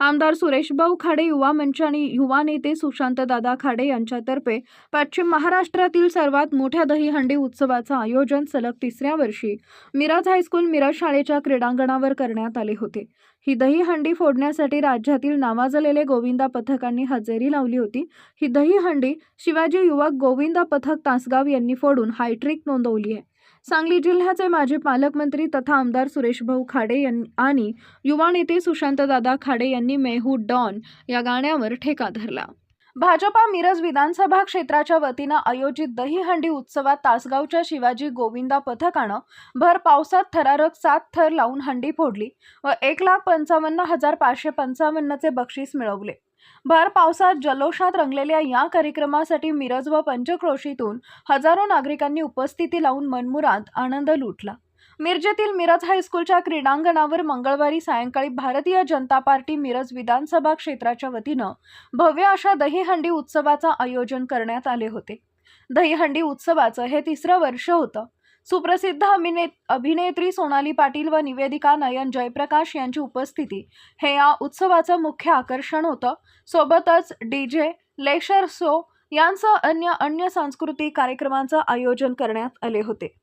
आमदार सुरेशभाऊ खाडे युवा मंच आणि युवा नेते सुशांतदादा खाडे यांच्यातर्फे पश्चिम महाराष्ट्रातील सर्वात मोठ्या दहीहंडी उत्सवाचं आयोजन सलग तिसऱ्या वर्षी मिराज हायस्कूल मिरज शाळेच्या क्रीडांगणावर करण्यात आले होते. ही दहीहंडी फोडण्यासाठी राज्यातील नावाजलेले गोविंदा पथकांनी हजेरी लावली होती. ही दहीहंडी शिवाजी युवक गोविंदा पथक तासगाव यांनी फोडून हायट्रिक नोंदवली आहे. सांगली जिल्ह्याचे माजी पालकमंत्री तथा आमदार सुरेशभाऊ खाडे यांनी आणि युवा नेते सुशांतदादा खाडे यांनी मेहू डॉन या गाण्यावर ठेका धरला. भाजपा मिरज विधानसभा क्षेत्राच्या वतीनं आयोजित दहीहंडी उत्सवात तासगावच्या शिवाजी गोविंदा पथकानं भर पावसात थरारक सात थर लावून हंडी फोडली व एक लाख पंचावन्न हजार पाचशे पंचावन्नचे बक्षीस मिळवले. भर पावसात जल्लोषात रंगलेल्या या कार्यक्रमासाठी मिरज व पंचक्रोशीतून हजारो नागरिकांनी उपस्थिती लावून मनमुराद आनंद लुटला. मिरजेतील मिरज हायस्कूलच्या क्रीडांगणावर मंगळवारी सायंकाळी भारतीय जनता पार्टी मिरज विधानसभा क्षेत्राच्या वतीनं भव्य अशा दहीहंडी उत्सवाचं आयोजन करण्यात आले होते. दहीहंडी उत्सवाचं हे तिसरं वर्ष होतं. सुप्रसिद्ध अभिनेत अभिनेत्री सोनाली पाटील व निवेदिका नयन जयप्रकाश यांची उपस्थिती. हे या उत्सवाचं मुख्य आकर्षण होतं. सोबतच डी जे लेशर शो यांसह अन्य अन्य सांस्कृतिक कार्यक्रमांचं आयोजन करण्यात आले होते.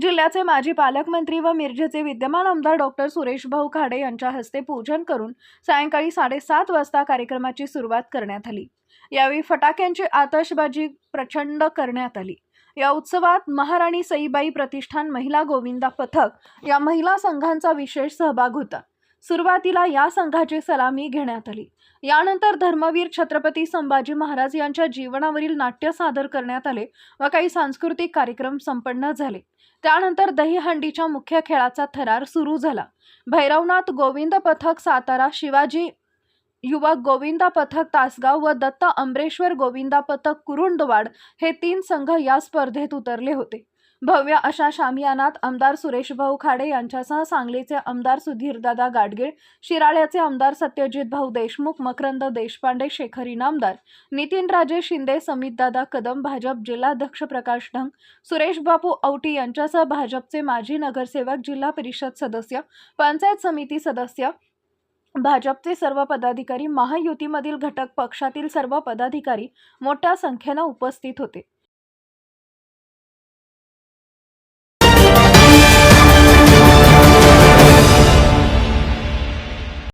जिल्ह्याचे माजी पालकमंत्री व मिरजेचे विद्यमान आमदार डॉक्टर सुरेशभाऊ खाडे यांच्या हस्ते पूजन करून सायंकाळी साडेसात वाजता कार्यक्रमाची सुरुवात करण्यात आली. यावेळी फटाक्यांची आतषबाजी प्रचंड करण्यात आली. या उत्सवात महाराणी सईबाई प्रतिष्ठान महिला गोविंदा पथक या महिला संघांचा विशेष सहभाग होता. सुरुवातीला या संघाची सलामी घेण्यात आली. यानंतर धर्मवीर छत्रपती संभाजी महाराज यांच्या जीवनावरील नाट्य सादर करण्यात आले व काही सांस्कृतिक कार्यक्रम संपन्न झाले. त्यानंतर दहीहंडीच्या मुख्य खेळाचा थरार सुरू झाला. भैरवनाथ गोविंद पथक सातारा शिवाजी युवक गोविंदा पथक तासगाव व दत्त अमरेश्वर गोविंदा पथक कुरुंदवाड हे तीन संघ या स्पर्धेत उतरले होते. भव्य अशा शामियानात आमदार सुरेश भाऊ खाडे यांच्यासह सांगलीचे आमदार सुधीरदादा गाडगीळ शिराळ्याचे आमदार सत्यजित भाऊ देशमुख मकरंद देशपांडे शेखर इनामदार नितीनराजे शिंदे समितदादा कदम भाजप जिल्हाध्यक्ष प्रकाश ढंग सुरेश बापू औटी यांच्यासह भाजपचे माजी नगरसेवक जिल्हा परिषद सदस्य पंचायत समिती सदस्य भाजपचे सर्व पदाधिकारी महायुतीमधील घटक पक्षातील सर्व पदाधिकारी मोठ्या संख्येनं उपस्थित होते.